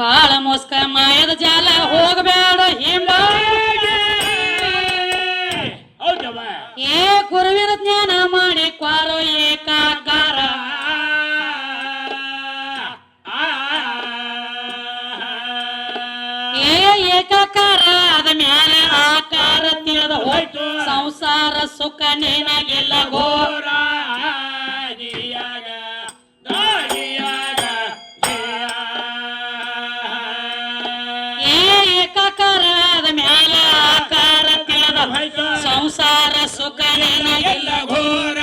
ಕಾಳ ಮೋಸ್ಕ ಮಾಯದ ಜಾಲ ಹೋಗಬೇಡ ಹಿಂಬ ಏ ಗುರುವಿನ ಜ್ಞಾನ ಮಾಡಿ ಕ್ವಾರು ಏಕಾಕಾರ ಏ ಏಕಾಕಾರ ಅದ ಮ್ಯಾಲ ಆಕಾರ ತಿಳಿದ ಹೋಯ್ತು. ಸಂಸಾರ ಸುಖ ನಿನಗಿಲ್ಲ ಘೋರ. ಏಕಾಕಾರ ಅದ ಮ್ಯಾಲ ಆಕಾರ ತಿಳದ ಸಂಸಾರ ಸುಖ ನಿನಗಿಲ್ಲ ಘೋರ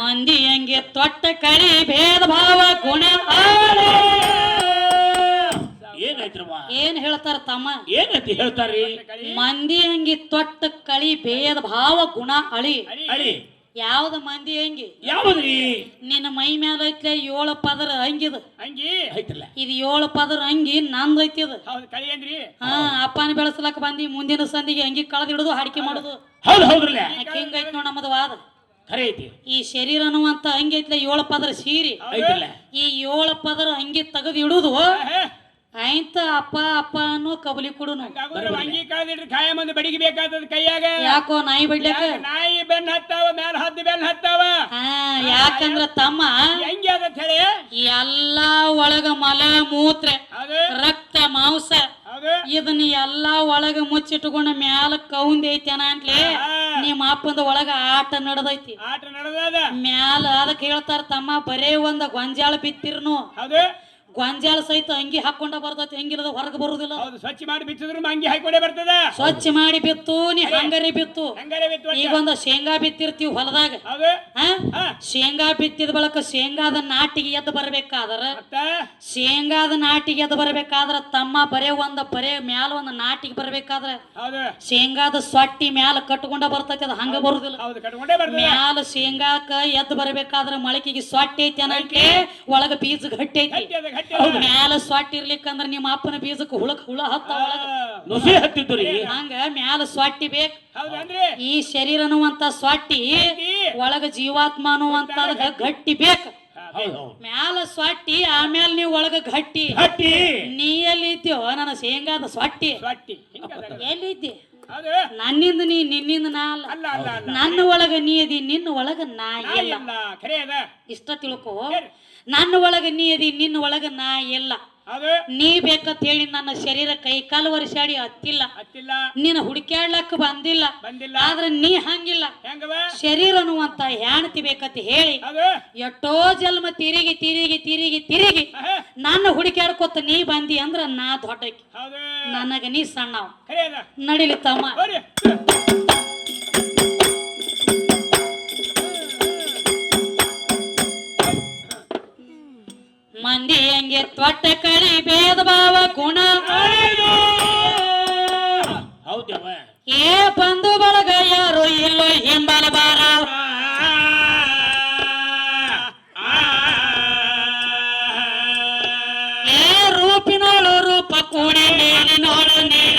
ಮಂದಿ ಹಂಗೆ ತೊಟ್ಟ ಕಳಿ ಭೇದ ಭಾವ ಗುಣ ಏನ್ ಹೇಳ್ತಾರ ತಮ್ಮ? ಏನಂತ ಹೇಳ್ತಾರ್ರಿ? ಮಂದಿ ಹಂಗಿ ತೊಟ್ಟ ಕಳಿ ಭೇದ ಭಾವ ಗುಣ ಅಳಿ. ಅಳಿ. ಯಾವ್ದ ಮಂದಿ ಹಂಗಿ ಯಾವ್ದ್ರಿ? ನಿನ್ನ ಮೈ ಮ್ಯಾಲ ಐತ್ಲೆ ಏಳು ಪದರ ಹಂಗಿದ ಅಂಗಿ? ಐತಲ್ಲ. ಇದು ಏಳು ಪದರ ಅಂಗಿ ನಂದ್ ಐತಿ ಇದು ಹೌದು ಕಳಿ ಅಂದ್ರಿ? ಹಾ ಅಪ್ಪನ ಬೆಳೆಸ್ಲಕ್ ಬಂದಿ ಮುಂದಿನ ಸಂದಿಗೆ ಅಂಗಿ ಕಳೆದಿಡುದು ಹಾಡಿಕೆ ಮಾಡುದು. ಹೌದು ಹೌದ್ರಲ್ಲ? ಹಿಂಗೈತ್ ನೋಡ್ ನಮ್ಮದು ವಾದ. ಖರೆ ಐತಿ. ಈ ಶರೀರ ಅನ್ನುವಂತ ಅಂಗಿ ಐತ್ಲೆ ಏಳು ಪದರ ಸೀರಿ. ಐತಲ್ಲ. ಈ ಏಳು ಪದರ ಅಂಗಿ ತೆಗೆದು ಇಡುದು ಆಯ್ತ ಅಪ್ಪ ಅಪ್ಪ ಅನ್ನೋ ಕಬಲಿ ಕೊಡು ಅಂಗಿ ಮಂದಿ ಬಡಿಗೆ ಕೈಯಾಗ? ಯಾಕೋ ನಾಯಿ ಬಿಡ್ಲಿಕ್ಕ ನಾಯಿ ಬೆನ್ ಹತ್ತಾವ ಮ್ಯಾಲ ಹದ್ದು ಬೆನ್ ಹತ್ತಾವ. ಯಾಕಂದ್ರ ತಮ್ಮ ಹೆಂಗೆ ಅದತ್ ಹೇಳಿ? ಎಲ್ಲಾ ಒಳಗ ಮಲ ಮೂತ್ರ ರಕ್ತ ಮಾಂಸ ಇದನ್ನ ಎಲ್ಲಾ ಒಳಗ ಮುಚ್ಚಿಟ್ಕೊಂಡ ಮ್ಯಾಲ ಕೌಂದ್ ಐತೇನ ಅಂತ್ಲಿ ನಿಮ್ಮ ಅಪ್ಪಂದ ಒಳಗ ಆಟ ನಡೆದೈತಿ. ಆಟ ನಡೆದದ. ಮ್ಯಾಲ ಅದಕ್ಕೆ ಹೇಳ್ತಾರ ತಮ್ಮ ಬರೇ ಒಂದ ಗೊಂಜಾಳ ಬಿತ್ತಿರ್ನು. ಗೊಂಜಾಳ ಸಹಿತ ಅಂಗಿ ಹಾಕೊಂಡ ಬರ್ತೈತಿ ಹೆಂಗಿರದ ಹೊರಗೆ ಬರುದಿಲ್ಲ. ಹೌದು ಸ್ವಚ್ಛ ಮಾಡಿ ಬಿತ್ತಿದ್ರು ಅಂಗಿ ಹಾಕೊಂಡೇ ಬರ್ತದ. ಸ್ವಚ್ಛ ಮಾಡಿ ಬಿತ್ತು ನೀ ಹಂಗರಿ ಬಿತ್ತು. ಹಂಗಾರೆ ಬಿತ್ತು ಒಟ್ಟ. ಈಗ ಒಂದ್ ಶೇಂಗಾ ಬಿತ್ತಿರ್ತೀವಿ ಹೊಲದಾಗ. ಶೇಂಗಾ ಬಿತ್ತಿದ ಬಳಕ ಶೇಂಗಾದ ನಾಟಿಗೆ ಎದ್ದು ಬರ್ಬೇಕಾದ್ರ? ಶೇಂಗಾದ ನಾಟಿಗೆ ಎದ್ದು ಬರ್ಬೇಕಾದ್ರ ತಮ್ಮ ಬರೇ ಒಂದ ಬರೇ ಮ್ಯಾಲ ಒಂದ ನಾಟಿಗೆ ಬರ್ಬೇಕಾದ್ರ? ಶೇಂಗಾದ ಸೊಟ್ಟಿ ಮ್ಯಾಲ ಕಟ್ಕೊಂಡ ಬರ್ತೈತಿ ಅದು ಹಂಗ ಬರುದಿಲ್ಲ. ಮ್ಯಾಲ ಶೇಂಗಾಕ ಎದ್ದು ಬರ್ಬೇಕಾದ್ರ ಮೊಳಕಿಗೆ ಸೊಟ್ಟಿ ಐತಿ ಅನ್ನಕ್ಕೆ ಒಳಗ ಬೀಜ ಗಟ್ಟಿ ಐತಿ. ಮ್ಯಾಲ ಸೊಟ್ಟಿ ಇರ್ಲಿಕ್ಕಂದ್ರ ನಿಮ್ಮ ಅಪ್ಪನ ಬೀಜಕ್ಕೆ ಹುಳಕ್ ಹುಳ ಹತ್ತ ನುಸಿ ಹತ್ತಿದ್ರಿ ರೀ ಹಂಗ ಮ್ಯಾಲ ಸೊಟ್ಟಿ ಬೇಕ್. ಈ ಶರೀರ ಅನ್ನುವಂತ ಸೊಟ್ಟಿ ಒಳಗ ಜೀವಾತ್ಮ ಅನ್ನುವಂತ ಗಟ್ಟಿ ಬೇಕ್. ಹೌದು ಹೌದು. ಮ್ಯಾಲ ಸೊಟ್ಟಿ ಆಮೇಲೆ ನೀವು ಒಳಗ ಗಟ್ಟಿ. ಗಟ್ಟಿ. ನೀ ಎಲ್ಲಿ ಇದ್ದೀಯೋ ನನ್ನ ಶೇಂಗಾದ ಸೊಟ್ಟಿ ಸ್ವಟ್ಟಿ ಹಿಂಗದ. ಎಲ್ಲಿ ಇದ್ದಿ? ನನ್ನಿಂದ ನೀ ನಿನ್ನಿಂದ ನಾ ಅಲ್ಲ. ಅಲ್ಲ ಅಲ್ಲ ಅಲ್ಲ. ನನ್ನ ಒಳಗ ನೀ ಅದಿ ನಿನ್ನ ಒಳಗ ನಾ ಇಲ್ಲ. ಇಷ್ಟ ತಿಳ್ಕೊ. ನನ್ನ ಒಳಗೆ ನೀ ಅದಿ ನಿನ್ನ ಒಳಗೆ ನಾ ಇಲ್ಲ. ನೀ ಬೇಕಂತ ಹೇಳಿ ನನ್ನ ಶರೀರ ಕೈ ಕಾಲು ವರ್ಷಾಡಿ ಹತ್ತಿಲ್ಲ. ನೀನು ಹುಡುಕ್ಯಾಡ್ಲಕ್ಕ ಬಂದಿಲ್ಲ. ಬಂದಿಲ್ಲ. ಆದ್ರೆ ನೀ ಹಂಗಿಲ್ಲ. ಶರೀರ ಅನ್ನುವಂತ ಹೆಣ್ತಿ ಬೇಕಂತ ಹೇಳಿ ಎಷ್ಟೋ ಜನ್ಮ ತಿರುಗಿ ತಿರುಗಿ ತಿರುಗಿ ತಿರುಗಿ. ನನ್ನ ಹುಡುಕ್ಯಾಡ್ಕೊತ ನೀ ಬಂದಿ ಅಂದ್ರ ನಾ ದೊಡ್ಡಕಿ ನನಗ ನೀ ಸಣ್ಣವ. ನಡಿಲಿ ತಮ್ಮ. ಮಂದಿ ಹಂಗೆ ತ್ವಟ್ಟ ಕಳಿ ಭೇದ ಭಾವ ಗುಣ. ಹೌದವ್ವ ಏ ಬಂಧು ಬಳಗ ಯಾರು ಇಲ್ಲೋ ಹಿಂಬಲ ಬಾರ. ಏ ರೂಪಿನೋಳು ರೂಪ ಕೂಡಿ ನೀರಿನೋಳು ನೀರ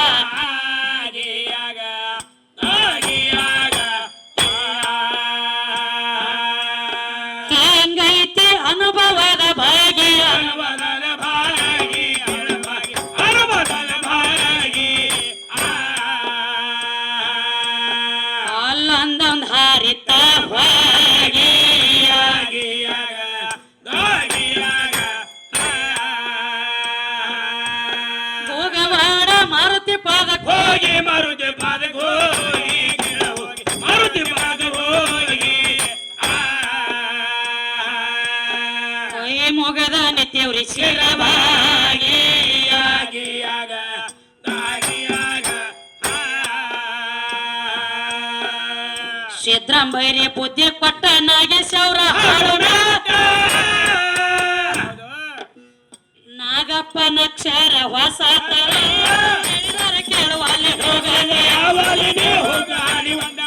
ಆಗಿಯಾಗ ಸಿದ್ರಂಬೈರಿ ಬುದ್ಧಿ ಕೊಟ್ಟ ನಾಗೇಶವ್ರ ಹಾಡು ನಾಗಪ್ಪನಕ್ಷರ ಹೊಸ ತರ ಕೇಳುವ ಅಲ್ಲಿ ಹೋಗಲೇ. ಹೋಗಿ ಒಂದ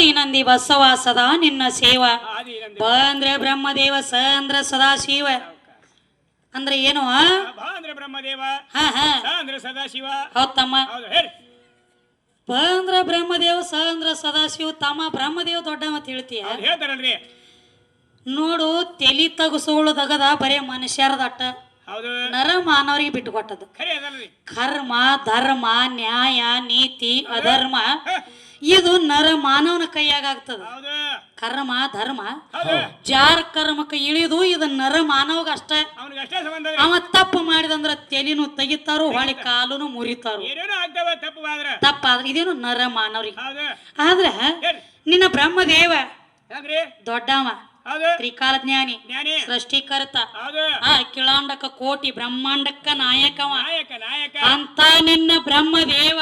ಆದಿ ನಂದಿ ಬಸವ ಸದಾ ನಿನ್ನ ಸೇವ. ಬಂದ್ರೆ ಬ ಅಂದ್ರೆ ಬ್ರಹ್ಮದೇವ ಸ ಅಂದ್ರ ಸದಾ ಶಿವ ಅಂದ್ರೆ ಏನು? ಅಂದ್ರೆ ಬ್ರಹ್ಮದೇವ ಹಾ ಹಾ. ಸ ಅಂದ್ರೆ ಸದಾಶಿವ. ಹೌದ್ ತಮ್ಮ. ಬ ಅಂದ್ರ ಬ್ರಹ್ಮದೇವ ಸ ಅಂದ್ರ ಸದಾಶಿವ. ತಮ್ಮ ಬ್ರಹ್ಮದೇವ ದೊಡ್ಡ ಅಂತ ಹೇಳ್ತೀಯ? ಹೇಳ್ತಾರಲ್ರಿ. ನೋಡು ತೆಲಿ ತಗಸೋಳು ತಗದ ಬರೇ ಮನುಷ್ಯರದಟ್ಟ ನರ ಮಾನವರಿಗೆ ಬಿಟ್ಟು ಕೊಟ್ಟದ್ದು ಕರ್ಮ ಧರ್ಮ ನ್ಯಾಯ ನೀತಿ ಅಧರ್ಮ. ಇದು ನರ ಮಾನವನ ಕೈಯಾಗ ಆಗ್ತದ. ಕರ್ಮ ಧರ್ಮ. ಜಾರ ಕರ್ಮಕ್ಕೆ ಇಳಿದು ಇದು ನರ ಮಾನವಗ ಅಷ್ಟೇ. ಅವ ತಪ್ಪು ಮಾಡಿದಂದ್ರ ತೆಲಿನು ತೆಗಿತಾರು ಹೊಳಿ ಕಾಲುನು ಮುರಿತಾರು. ತಪ್ಪಾದ್ರೆ ಇದೇನು ನರ ಮಾನವ್ರಿಗೆ ಆದ್ರೆ ನಿನ್ನ ಬ್ರಹ್ಮದೇವ ದೊಡ್ಡವ. ತ್ರಿಕಾಲ ಜ್ಞಾನಿ. ಸೃಷ್ಟಿಕರ್ತ. ಆ ಕಿಳಾಂಡಕ ಕೋಟಿ ಬ್ರಹ್ಮಾಂಡಕ್ಕ ನಾಯಕವ. ನಾಯಕ ನಾಯಕ. ಅಂತ ನಿನ್ನ ಬ್ರಹ್ಮದೇವ.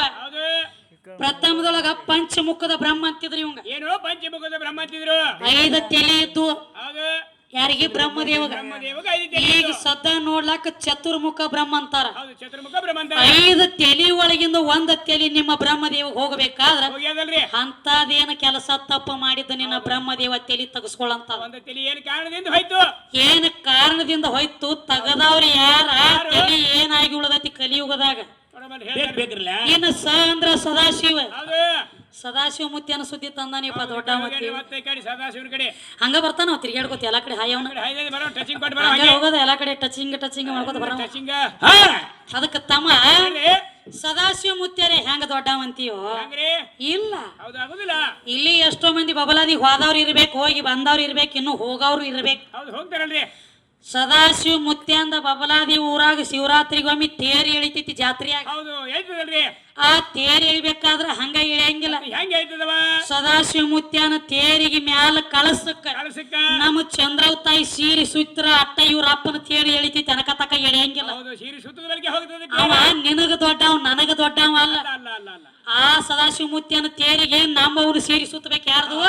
ಪ್ರಥಮದೊಳಗ ಪಂಚಮುಖದ ಬ್ರಹ್ಮ ಅಂತಿದ್ರು ಇವಂಗ. ಏನು ಪಂಚಮುಖದ ಬ್ರಹ್ಮ ಅಂತಿದ್ರು. ಐದು ತಲೆ ಇದ್ದು ಹೌದು ಯಾರಿಗೆ? ಬ್ರಹ್ಮದೇವಗ. ಈಗ. ಸದ್ದ ನೋಡ್ಲಾಕ ಚತುರ್ಮುಖ ಬ್ರಹ್ಮ ಅಂತಾರ. ಐದು ತಲೆ ಒಳಗಿಂದ ಒಂದ ತಲೆ ನಿಮ್ಮ ಬ್ರಹ್ಮದೇವ ಹೋಗಬೇಕಾದ್ರ ಅಂತದೇನ ಕೆಲಸ ತಪ್ಪು ಮಾಡಿದ್ದ ನಿನ್ನ ಬ್ರಹ್ಮದೇವ ತಲೆ ತಗಸ್ಕೊಳ್ಳಂತ ಒಂದು ತಲೆ ಏನ್ ಕಾರಣದಿಂದ ಹೋಯ್ತು? ಏನ್ ಕಾರಣದಿಂದ ಹೋಯ್ತು? ತಗದವ್ರ ಯಾರ? ತಲೆ ಏನಾಗಿ ಉಳದೈತಿ ಕಲಿಯುಗದಾಗ? ಇನ್ನು ಸ ಅಂದ್ರ ಸದಾಶಿವ ಸದಾಶಿವ ಮುತ್ಯನ ಸುದ್ದಿ ತಂದಾನಿಪ್ಪ ದೊಡ್ಡ ಮತ್ತಿ ಕಡೆ ಸದಾಶಿವನ ಕಡೆ. ಹಂಗ ಬರ್ತಾನ ನಾವು ತಿರ್ಗಾಡ್ಕೋತ ಎಲ್ಲಾ ಕಡೆ ಹಂಗ ಹಂಗೆ. ಹೋಗೋದ ಎಲ್ಲಾ ಕಡೆ ಟಚಿಂಗ್ ಟಚಿಂಗ್ ಮಾಡ್ಕೋತ ಬರೋ ಟಚಿಂಗ್ ಅದಕ್ಕ ತಮ್ಮ ಸದಾಶಿವ ಮುತ್ಯಾರೆ ಹೆಂಗ ದೊಡ್ಡವಂತೀಯೋ ಹೆಂಗ್ರಿ? ಇಲ್ಲ. ಹೌದು ಆಗುದಿಲ್ಲ. ಇಲ್ಲಿ ಎಷ್ಟೋ ಮಂದಿ ಬಬಲಾದಿ ಹೋದವ್ರು ಇರ್ಬೇಕು ಹೋಗಿ ಬಂದವ್ರು ಇರ್ಬೇಕು ಇನ್ನು ಹೋಗವ್ರು ಇರ್ಬೇಕು. ಹೋಗ್ತಾರಲ್ರಿ. ಸದಾಶಿವ ಮುತ್ಯಾಂದ ಬಬಲಾದಿ ಊರಾಗ ಶಿವರಾತ್ರಿಗೊಮ್ಮೆ ತೇರಿ ಎಳಿತೈತಿ ಜಾತ್ರೆಯಾಗ. ಹೌದು ಹೇಳ್ತದಲ್ರಿ ಆ ತೇರಿ ಎಳಿಬೇಕಾದ್ರ ಹಂಗ ಇಳಿಯಂಗಿಲ್ಲ ಹೆಂಗ ಹೇಳ್ತದವ ಸದಾಶಿವ ಮುತ್ಯಾನ ತೇರಿಗೆ ಮ್ಯಾಲ ಕಳಸಕ್ಕ ಕಳಸಕ್ಕ? ನಮ್ಮ ಚಂದ್ರವ್ ತಾಯಿ ಸೀರಿ ಸುತ್ರ ಅಟ್ಟ ಇವ್ರ ಅಪ್ಪನ ತೇರಿ ಎಳಿತೈತಿ ತನಕ ತಕ ಎಳಿಯಂಗಿಲ್ಲ. ಹೌದು ಸೀರೆ ಹೋಗ್ತದೆ ಅವ ನಿನಗ ದೊಡ್ಡವ ನನಗ ದೊಡ್ಡವ ಅಲ್ಲ ಅಲ್ಲ ಅಲ್ಲ ಅಲ್ಲ. ಆ ಸದಾಶಿವ ಮುತ್ಯನ ತೇರಿಗೆ ನಮ್ಮವ್ರು ಸೇರಿ ಸುತ್ತಬೇಕು ಯಾರ್ದು?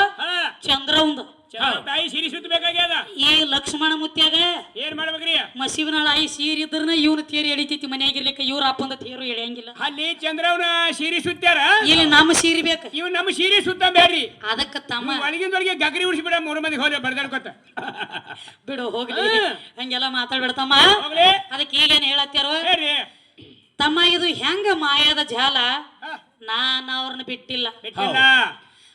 ಚಂದ್ರವಂದು ಚಂದ್ರ ತಾಯಿ ಸೀರೆ ಸುತ್ತಬೇಕಾಗ್ಯದ? ಈ ಲಕ್ಷ್ಮಣ ಮುತ್ಯಾಗ ಏನ್ ಮಾಡ್ಬೇಕ್ರಿ? ಮಸಿವಿನಾಳ ಆಯಿ ಸೀರಿ ಇದ್ರನ ಇವನು ತೇರಿ ಎಳಿತೈತಿ ಮನೆಯಾಗಿರ್ಲಿಕ್ಕೆ ಇವ್ರ ಅಪ್ಪಂದ ತೇರು ಎಳೆಯಂಗಿಲ್ಲ. ಅಲ್ಲಿ ಚಂದ್ರವನ ಸೀರೆ ಸುತ್ತಾರ? ಇಲ್ಲಿ ನಮ್ಮ ಸೀರಿ ಬೇಕ ಇವ್ ನಮ್ಮ ಸೀರಿ ಸುತ್ತ ಬೇಡ್ರಿ ಅದಕ್ಕ ತಮ್ಮ. ಒಳಗಿಂದೊಳಗೆ ಗಗರಿ ಉಡ್ಸಿಬಿಡ ಮೂರು ಮಂದಿ ಹೋದ್ರೆ ಬರ್ದಾಡ್ಕೊತ. ಬಿಡು ಹೋಗ್ಲಿ. ಹಂಗೆಲ್ಲ ಮಾತಾಡ್ಬಿಡ್ತಮ್ಮ ಅದಕ್ಕೆ ಈಗೇನ್ ಹೇಳತ್ತಾರ ತಮ್ಮ ಇದು ಹೆಂಗ ಮಾಯಾದ ಜಾಲ? ನಾನ್ ಅವ್ರನ್ನ ಬಿಟ್ಟಿಲ್ಲ. ಬಿಟ್ಟಿಲ್ಲ.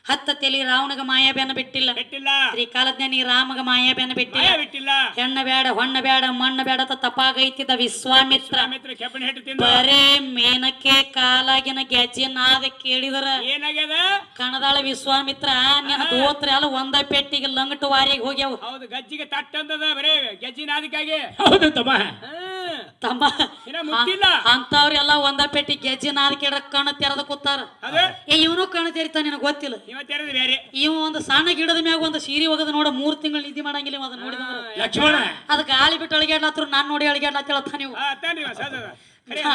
ಹತ್ತ ತೆಲಿ ರಾವಣಗ ಬೆನ್ನ ಬಿಟ್ಟಿಲ್ಲ. ಬಿಟ್ಟಿಲ್ಲ. ತ್ರಿಕಾಲಜ್ಞಾನಿ ರಾಮಗ ಮಾಯಾಬ್ಯಾನ ಬಿಟ್ಟಿಲ್ಲ. ಬಿಟ್ಟಿಲ್ಲ. ಹೆಣ್ಣ ಬೇಡ ಹೊಣ್ಣ ಬೇಡ ಮಣ್ಣ ಬೇಡ ತಪ್ಪಾಗೈತಿದ್ದ ವಿಶ್ವಾಮಿತ್ರ. ಬರೇ ಮೇನಕ್ಕೆ ಕಾಲಾಗಿನ ಗೆಜ್ಜೆ ನಾದ ಕೇಳಿದ್ರ. ಏನಾಗ್ಯದ? ಕಣದಾಳ ವಿಶ್ವಾಮಿತ್ರ ನಿನ್ನ ದೋತ್ರ ಎಲ್ಲ ಒಂದ ಪೆಟ್ಟಿಗೆ ಲಂಗಟು ವಾರಿಗೆ ಹೋಗ್ಯಾವ. ಹೌದು ಗಜ್ಜಿಗೆ ತಟ್ಟಂದದ ಬರೇ ಗಜ್ಜಿ ನಾದಕ್ಕಾಗಿ ಹೌದು ತಮ್ಮ. ತಮ್ಮ ಅಂತವ್ರೆಲ್ಲ ಒಂದ ಪೆಟ್ಟಿ ಗೆಜ್ಜೆ ನಾದ ಕೇಳ ಕಣ್ಣು ತೆರೆದ ಕೂತಾರ. ಏ ಇವನು ಕಣ್ಣು ತೆರಿತಾನ ನಿನಗೆ ಗೊತ್ತಿಲ್ಲ? ಇವ ಒಂದು ಸಣ್ಣ ಗಿಡದ ಮ್ಯಾಗ ಒಂದು ಸೀರೆ ಹೋಗದ ನೋಡ ಮೂರ್ ತಿಂಗಳು ನಿಧಿ ಮಾಡಂಗಿಲ್ಲ ಅದನ್ನ ಲಕ್ಷ್ಮಣ. ಅದ ಗಾಳಿ ಬಿಟ್ಟು ಅಳಿಗಾಡ್ಲತ್ರು ನಾನ್ ನೋಡಿ ಅಳಿಗಾಡ್ಲತ್ತ ಹೇಳ್ತಾನ ನೀವು ಹಾ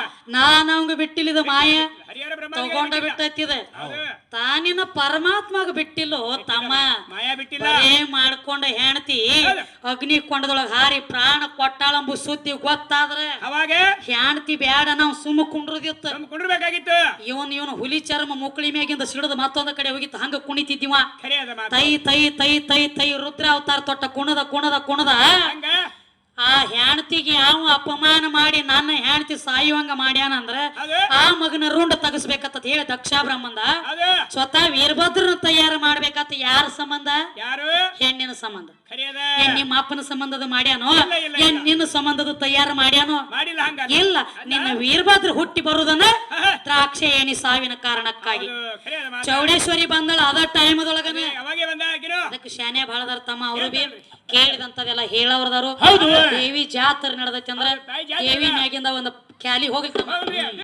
ಬಿಟ್ಟಿಲ್ಲ ಇದು. ನಾನ್ ಅವಂಗ ಮಾಯ ತಗೊಂಡ ಬಿಟ್ಟತ್ತಿದೆ ತಾನಿನ ಪರಮಾತ್ಮಗ ಬಿಟ್ಟಿಲ್ಲೋ ತಮ್ಮ. ಬರೇ ಮಾಡ್ಕೊಂಡ ಹೆಣತಿ ಅಗ್ನಿ ಕೊಂಡದೊಳಗ ಹಾರಿ ಪ್ರಾಣ ಕೊಟ್ಟಾಳಂಬು ಸುದ್ದಿ ಗೊತ್ತಾದ್ರೆ ಹೆಣ್ತಿ ಬ್ಯಾಡ ನಾವು ಸುಮ್ಮ ಕುಂಡ್ರದಿತ್ತು. ಇವನ್ ಇವನ್ ಹುಲಿ ಚರ್ಮ ಮುಕ್ಳಿ ಮ್ಯಾಗಿಂದ ಸಿಡದ ಮತ್ತೊಂದ ಕಡೆ ಹೋಗಿತ್ತು. ಹಂಗ ಕುಣಿತಿದ್ದೀವ. ತೈ ತೈ ತೈ ತೈ ತೈ ರುದ್ರ ಅವತಾರ ತೊಟ್ಟ ಕುಣದ ಕುಣದ ಕುಣದ. ಆ ಹೆಣ್ತಿಗೆ ಯಾವ ಅಪಮಾನ ಮಾಡಿ ನನ್ನ ಹೆಣ್ತಿ ಸಾಯುವಂಗ ಮಾಡ್ಯಾನ ಅಂದ್ರ ಆ ಮಗನ ರುಂಡ ತಗಸ್ಬೇಕತ್ತ ಹೇಳಿ ದಕ್ಷ ಬ್ರಹ್ಮಂದ ಸ್ವತಃ ವೀರಭದ್ರನ ತಯಾರು ಮಾಡ್ಬೇಕತ್ತ ಯಾರ ಸಂಬಂಧ? ಯಾರು? ಹೆಣ್ಣಿನ ಸಂಬಂಧ. ನಿಮ್ಮ ಅಪ್ಪನ ಸಂಬಂಧದ ಮಾಡ್ಯಾನೋ? ನಿನ್ನ ಸಂಬಂಧದ ತಯಾರು ಮಾಡ್ಯಾನೋ? ಇಲ್ಲ. ನಿನ್ನ ವೀರಭದ್ರ ಹುಟ್ಟಿ ಬರುದನ ದ್ರಾಕ್ಷ ದ್ರಾಕ್ಷೆ ಏಣಿ ಸಾವಿನ ಕಾರಣಕ್ಕಾಗಿ. ಚೌಡೇಶ್ವರಿ ಬಂದಳ ಅದ ಟೈಮದೊಳಗನೆ? ಅದಕ್ಕೆ ಶಾನೆ ಬಾಳದಾರ ತಮ್ಮ ಅವರು ಬಿ ಕೇಳಿದಂತದೆಲ್ಲ ಹೇಳವ್ರದಾರು ಹೌದು. ದೇವಿ ಜಾತ್ರೆ ನಡೆದೈತಿ ಅಂದ್ರ ದೇವಿ ಮ್ಯಾಗಿಂದ ಒಂದು ಕ್ಯಾಲಿ ಹೋಗಿ